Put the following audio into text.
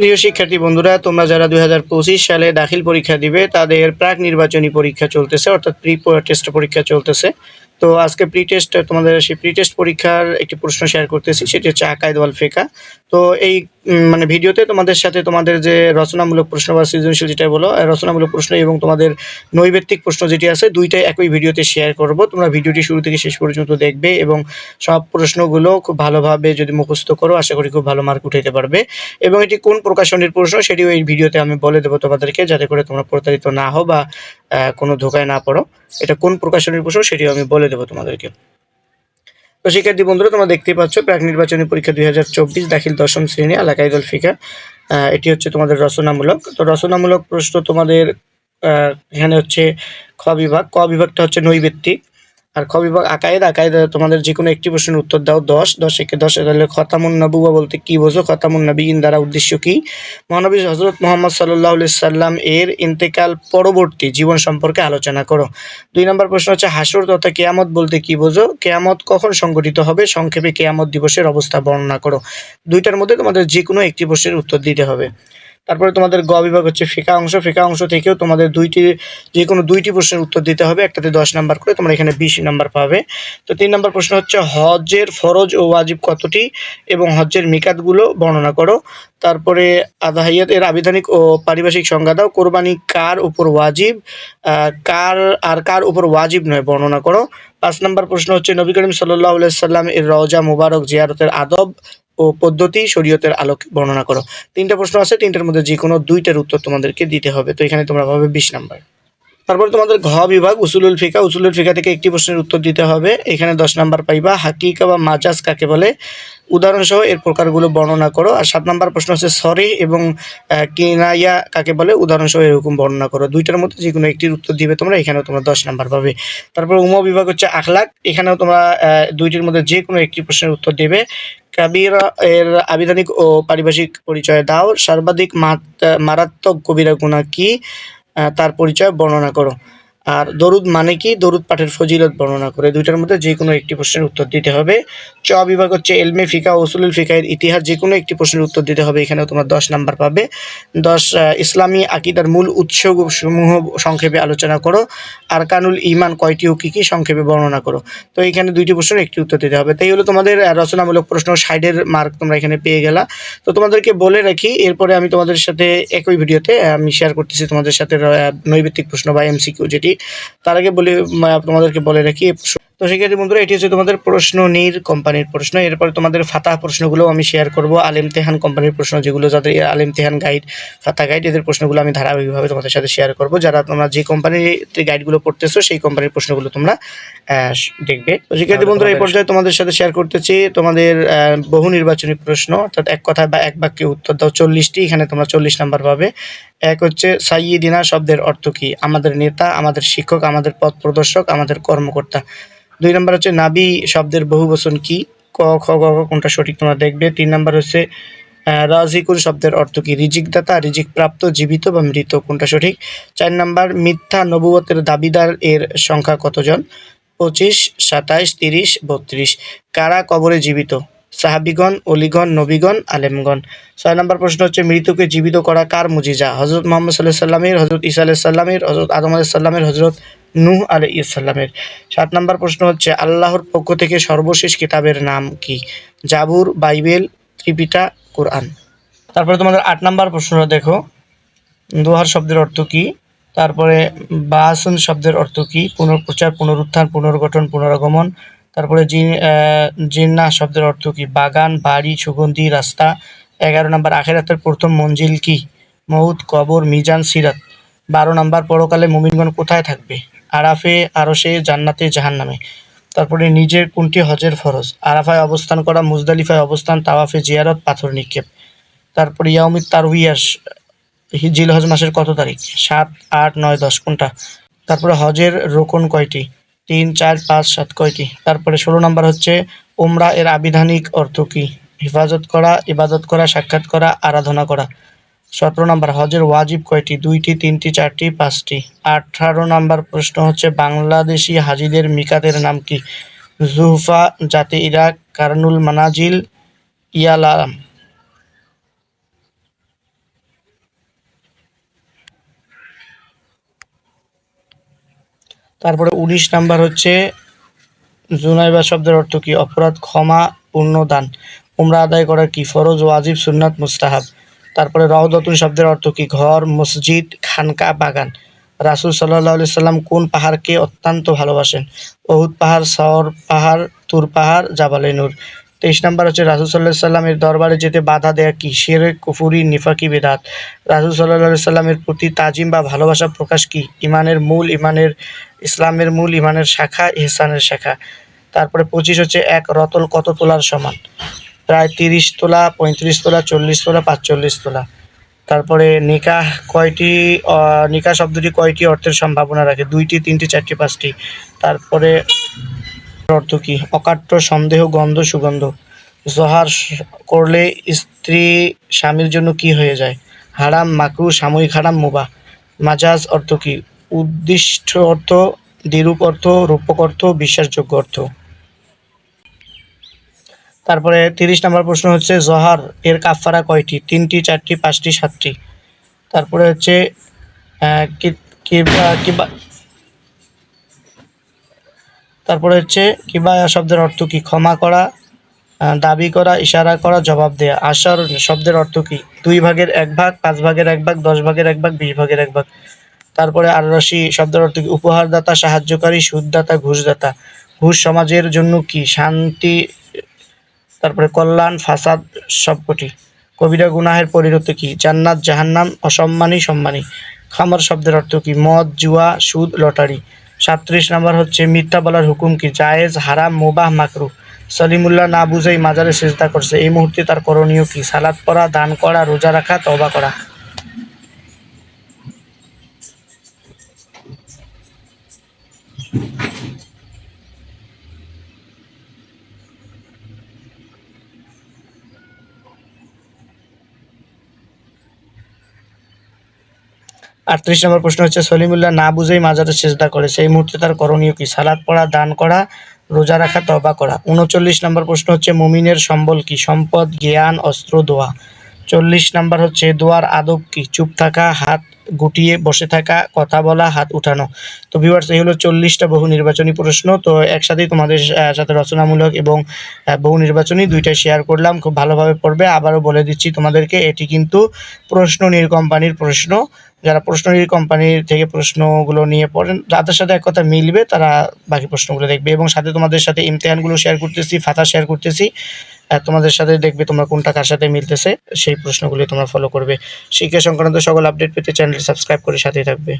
প্রিয় শিক্ষার্থী বন্ধুরা, তোমরা যারা দুই হাজার পঁচিশ সালে দাখিল পরীক্ষা দিবে, তাদের প্রাক নির্বাচনী পরীক্ষা চলতেছে, অর্থাৎ প্রি টেস্ট পরীক্ষা চলতেছে। তো আজকে প্রি টেস্ট তোমাদের সেই প্রি টেস্ট পরীক্ষার একটি প্রশ্ন শেয়ার করতেছি, সেটি হচ্ছে আকায়দ ফেকা। তো এই মানে ভিডিওতে তোমাদের সাথে তোমাদের যে রচনামূলক প্রশ্ন বা সৃজনশীল যেটা বলো রচনামূলক প্রশ্ন এবং তোমাদের নৈবেত্তিক প্রশ্ন যেটি আছে, দুইটাই একই ভিডিওতে শেয়ার করব। তোমরা ভিডিওটি শুরু থেকে শেষ পর্যন্ত দেখবে এবং সব প্রশ্নগুলো খুব ভালোভাবে যদি মুখস্থ করো, আশা করি খুব ভালো মার্ক উঠাইতে পারবে। এবং এটি কোন প্রকাশনীর প্রশ্ন সেটিও এই ভিডিওতে আমি বলে দেবো তোমাদেরকে, যাতে করে তোমরা প্রতারিত না হও বা কোনো ধোকায় না পড়ো। এটা কোন প্রকাশনীর প্রশ্ন সেটিও আমি বলে দেবো তোমাদেরকে। তো শিক্ষার্থী বন্ধুরা, তোমরা দেখতে পাচ্ছ, প্রাক নির্বাচনী পরীক্ষা দুই হাজার চব্বিশ দাখিল দশম শ্রেণি আলাকাইদুল ফিকা। এটি হচ্ছে তোমাদের রচনামূলক। তো রচনামূলক প্রশ্ন তোমাদের এখানে হচ্ছে ক বিভাগ। ক বিভাগটা হচ্ছে নৈবেত্তিক। আর খ বিভাগ আকায়েদ আকায়েদ তোমাদের যে কোনো একটি প্রশ্নের উত্তর দাও, দশ। দশ একে দশ তাহলে খতামুন নবুয়া বলতে কি বোঝো? খতামুন নবীন দ্বারা উদ্দেশ্য কি? মহানবী হজরত মোহাম্মদ সাল্লাহ সাল্লাম এর ইন্তেকাল পরবর্তী জীবন সম্পর্কে আলোচনা করো। দুই নম্বর প্রশ্ন হচ্ছে, হাসর তথা কেয়ামত বলতে কি বোঝো? কেয়ামত কখন সংগঠিত হবে? সংক্ষেপে কেয়ামত দিবসের অবস্থা বর্ণনা করো। দুইটার মধ্যে তোমাদের যে কোনো একটি প্রশ্নের উত্তর দিতে হবে। তারপরে তোমাদের গ বিভাগ হচ্ছে ফিকা অংশ। ফিকা অংশ থেকেও তোমাদের দুইটি, যে কোনো দুইটি প্রশ্নের উত্তর দিতে হবে। একটাতে দশ নাম্বার করে তোমরা এখানে বিশ নাম্বার পাবে। তো তিন নম্বর প্রশ্ন হচ্ছে হজের ফরজ ও ওয়াজিব কতটি এবং হজ্জের মিকাতগুলো বর্ণনা করো। তারপরে আদাহিয়াত এর আবিধানিক ও পারিভাষিক সংজ্ঞা দাও। কোরবানি কার উপর ওয়াজিব? কার আর কার উপর ওয়াজিব নয় বর্ণনা করো। পাঁচ নম্বর প্রশ্ন হচ্ছে, নবী করিম সাল্লাহ সাল্লাম এর রওজা মুবারক জিয়ারতের আদব ও পদ্ধতি শরীয়তের আলোকে বর্ণনা করো। তিনটা প্রশ্ন আছে, তিনটার মধ্যে যে কোনো দুইটার উত্তর তোমাদেরকে দিতে হবে। তো এখানে তোমরা পাবে বিশ নাম্বার। তারপরে তোমাদের ঘ বিভাগ, উসুলুল ফিকা। উসুলুল ফিকা থেকে একটি প্রশ্নের উত্তর দিতে হবে। এখানে দশ নাম্বার পাইবা, হাকিকা বা মাজাজ কাকে বলে? উদাহরণসহ এর প্রকারগুলো বর্ণনা করো। আর সাত নাম্বার প্রশ্ন হচ্ছে, সরি এবং কিনাইয়া কাকে বলে? উদাহরণসহ এরকম বর্ণনা করো। দুইটার মধ্যে যে কোনো একটির উত্তর দিবে তোমরা, এখানেও তোমরা দশ নাম্বার পাবে। তারপর উম বিভাগ হচ্ছে আখলাক। এখানেও তোমরা দুইটির মধ্যে যে কোনো একটি প্রশ্নের উত্তর দেবে। কাবিরা এর আবিধানিক ও পারিভাষিক পরিচয় দাও। সর্বাধিক মারাত্মক কবিরা গুণা কি? তার পরিচয় বর্ণনা করো। আর দরুদ মানে কি? দরুদ পাঠের ফজিলত বর্ণনা করে। দুইটার মধ্যে যে কোনো একটি প্রশ্নের উত্তর দিতে হবে। চ বিভাগ হচ্ছে এলমে, ফিকা ওসুলুল ফিকায়ের ইতিহাস। যে কোনো একটি প্রশ্নের উত্তর দিতে হবে। এখানেও তোমরা দশ নাম্বার পাবে। দশ ইসলামী আকিদার মূল উৎস সমূহ সংক্ষেপে আলোচনা করো। আর কানুল ইমান কয়টি ও কী কী সংক্ষেপে বর্ণনা করো। তো এখানে দুইটি প্রশ্নের একটি উত্তর দিতে হবে। তাই হলো তোমাদের রচনামূলক প্রশ্ন সাইডের মার্ক তোমরা এখানে পেয়ে গেলা। তো তোমাদেরকে বলে রাখি, এরপরে আমি তোমাদের সাথে একই ভিডিওতে আমি শেয়ার করতেছি তোমাদের সাথে নৈবেত্তিক প্রশ্ন বা এমসিকিউ যেটি। তার আগে বলে তোমাদেরকে বলে রাখি তো সেক্ষেত্রে বন্ধুরা এটি হচ্ছে তোমাদের প্রশ্ন নীর কোম্পানির প্রশ্ন। এরপরে তোমাদের ফাতা প্রশ্নগুলো আমি শেয়ার করব আলেম তেহান কোম্পানির প্রশ্ন যেগুলো যাদের আলেম তেহান গাইড ফাতা গাইড এদের প্রশ্নগুলো আমি ধারাবাহিকভাবে তোমাদের সাথে শেয়ার করব। যারা তোমরা যে কোম্পানির গাইডগুলো পড়তেছো সেই কোম্পানির প্রশ্নগুলো তোমরা দেখবে। তো শিক্ষার্থী বন্ধুরা এই পর্যায়ে তোমাদের সাথে শেয়ার করতেছি তোমাদের বহু নির্বাচনী প্রশ্ন অর্থাৎ এক কথায় বা এক বাক্যে উত্তর দাও। চল্লিশটি এখানে তোমরা চল্লিশ নাম্বার পাবে। এক হচ্ছে সাইয়িদিনা শব্দের অর্থ কি? আমাদের নেতা, আমাদের শিক্ষক, আমাদের পথ প্রদর্শক, আমাদের কর্মকর্তা। দুই নম্বর হচ্ছে নাবি শব্দের বহু বচন কি? ক, খ, গ কোনটা সঠিক তোমরা দেখবে। তিন নম্বর হচ্ছে রাজিকুল শব্দের অর্থ কি? রিজিকদাতা রিজিক প্রাপ্ত জীবিত বা মৃত, কোনটা সঠিক? চার নম্বর, মিথ্যা নবুয়তের দাবিদার এর সংখ্যা কতজন? পঁচিশ, সাতাইশ, তিরিশ, বত্রিশ। কারা কবরে জীবিত? সাহাবিগণ, অলিগণ, নবীগণ, আলেমগণ। ছয় নম্বর প্রশ্ন হচ্ছে, মৃতকে জীবিত করা কার মুজিজা? হজরত মোহাম্মদ সাল্লাহ সাল্লামের হজরত ঈসা আলাহ সাল্লামের হজরত আদম আলাহ সাল্লামের হজরত নূহ আলাই ইসাল্লামের সাত নম্বর প্রশ্ন হচ্ছে, আল্লাহর পক্ষ থেকে সর্বশেষ কিতাবের নাম কি? জাবুর, বাইবেল, ত্রিপিটা, কোরআন। তারপরে তোমাদের আট নম্বর প্রশ্নটা দেখো। দোহার শব্দের অর্থ কি? তারপরে বাসন শব্দের অর্থ কি? পুনঃপ্রচার, পুনরুত্থান, পুনর্গঠন, পুনরাগমন তারপরে জি আহ, জিন্নাহ শব্দের অর্থ কি? বাগান বাড়ি সুগন্ধি রাস্তা। এগারো নম্বর আখেরাতের প্রথম মঞ্জিল কি? মৌত কবর মিজান সিরাত। বারো নম্বর পরকালে মুমিনগণ কোথায় থাকবে? আরাফে আরশে জান্নাতে জাহান্নামে। তারপরে নিজের কোনটি হজের ফরজ? আরাফায় অবস্থান করা মুজদালিফায় অবস্থান তাওয়াফে জিয়ারত পাথর নিক্ষেপ। তারপরে ইয়াউমিত জিল হজ মাসের কত তারিখ? সাত আট নয় দশ কোনটা? তারপরে হজের রোকন কয়টি? তিন, চার, পাঁচ, সাত কয়টি তারপরে ষোলো নম্বর হচ্ছে ওমরা এর আবিধানিক অর্থ কী? হেফাজত করা, ইবাদত করা, সাক্ষাৎ করা, আরাধনা করা। সতেরো নম্বর, হজের ওয়াজিব কয়টি? দুইটি, তিনটি, চারটি, পাঁচটি। আঠারো নম্বর প্রশ্ন হচ্ছে, বাংলাদেশি হাজিদের মিকাতের নাম কি? জুহফা জাতি ইরাক, কারনুল মানাজিল, ইয়ালাম। তারপরে উনিশ নাম্বার হচ্ছে, জুনাইবা শব্দের অর্থ কি? অপরাধ, ক্ষমা, পুণ্যদান। উমরা আদায় করা কি? ফরজ, ওয়াজিব, সুন্নাত, মুস্তাহাব। তারপরে রহদতুন শব্দের অর্থ কি? ঘর, মসজিদ, খানকা, বাগান। রাসুল সাল্লাহ সাল্লাম কোন পাহাড়কে অত্যন্ত ভালোবাসেন? অহুদ পাহাড় সর পাহাড়, তুর পাহাড়, জাবালে নূর। তেইশ নম্বর হচ্ছে রাসুল সাল্লাহ সাল্লামের দরবারে যেতে বাধা দেয়া কি? শের কুফুরি, নিফাকি, বেদাত। রাসুল সাল্লাহ সাল্লামের প্রতি তাজিম বা ভালোবাসা প্রকাশ কি? ইমানের মূল, ইমানের, ইসলামের মূল, ইমানের শাখা, ইহসানের শাখা। তারপরে পঁচিশ হচ্ছে এক রতল কত তোলার সমান? প্রায় তিরিশ তোলা, পঁয়ত্রিশ তোলা, চল্লিশ তোলা, পাঁচচল্লিশ তোলা। তারপরে নিকাহ কয়টি নিকাহ শব্দটি কয়টি অর্থের সম্ভাবনা রাখে? দুইটি, তিনটি, চারটি, পাঁচটি। তারপরে অর্থ কি? অকাট্য সন্দেহ, গন্ধ, সুগন্ধ। জহার করলে স্ত্রী স্বামীর জন্য কি হয়ে যায়? হারাম, মাকরু, সাময়িক হারাম মুবা মাজাজ অর্থ কি? উদ্দিষ্ট অর্থ দ্বিরূপ অর্থ, রূপক অর্থ, বিশ্বাসযোগ্য অর্থ। তারপরে তিরিশ নম্বর প্রশ্ন হচ্ছে, জহার এর কাফারা কয়টি? তিনটি, চারটি, পাঁচটি, সাতটি। তারপরে হচ্ছে কিবা- কিবা- তারপরে হচ্ছে কিবায়া শব্দের অর্থ কি? ক্ষমা করা দাবি করা, ইশারা করা, জবাব দেয়া। আশার শব্দের অর্থ কি? দুই ভাগের এক ভাগ, পাঁচ ভাগের এক ভাগ, দশ ভাগের এক ভাগ, বিশ ভাগের এক ভাগ। তারপরে আর রশি শব্দের অর্থ কি? উপহারদাতা, সাহায্যকারী, সুদদাতা, ঘুষদাতা। ঘুষ সমাজের জন্য কি? শান্তি, তারপরে কল্যাণ, ফাসাদ, সবকটি। কবিরা গুনাহের পরিণত কি? জান্নাত, জাহান্নাম, অসম্মানী, সম্মানী। খামার শব্দের অর্থ কি? মদ, জুয়া, সুদ, লটারি। সাতত্রিশ নম্বর হচ্ছে, মিথ্যা বলার হুকুম কি? জায়েজ, হারাম, মুবাহ, মাকরু। সলিমুল্লাহ না বুঝেই মাজারে চেষ্টা করছে। এই মুহূর্তে তার করণীয় কি? সালাদ পড়া, দান করা, রোজা রাখা তবা করা। আটত্রিশ নম্বর প্রশ্ন হচ্ছে, সলিমুল্লাহ না বুঝেই মাজারে চেষ্টা করে। সেই মুহূর্তে তার করণীয় কি? সালাদ পড়া, দান করা, রোজা রাখা তবা করা। উনচল্লিশ নম্বর প্রশ্ন হচ্ছে, মুমিনের সম্বল কি? সম্পদ, জ্ঞান, অস্ত্র, দোয়া। চল্লিশ নম্বর হচ্ছে, দোয়ার আদব কি? চুপ থাকা, হাত গুটিয়ে বসে থাকা, কথা বলা, হাত উঠানো। তো ভিউয়ার্স এই হলো চল্লিশটা বহু নির্বাচনী প্রশ্ন। তো একসাথেই তোমাদের সাথে রচনামূলক এবং বহু নির্বাচনী দুইটা শেয়ার করলাম। খুব ভালোভাবে পড়বে। আবারও বলে দিচ্ছি তোমাদেরকে, এটি কিন্তু প্রশ্ন নীর কোম্পানির প্রশ্ন। যারা প্রশ্ন কোম্পানির থেকে প্রশ্নগুলো নিয়ে পড়েন, তাদের সাথে এক কথা মিলবে, তারা বাকি প্রশ্নগুলো দেখবে। এবং সাথে তোমাদের সাথে ইমতেহানগুলো শেয়ার করতেছি ফাতা শেয়ার করতেছি তোমাদের সাথে দেখবে তোমরা কোনটা কার সাথে মিলতেছে, সেই প্রশ্নগুলি তোমরা ফলো করবে। শিক্ষা সংক্রান্ত সকল আপডেট পেতে চ্যানেল সাবস্ক্রাইব করে সাথেই থাকবে।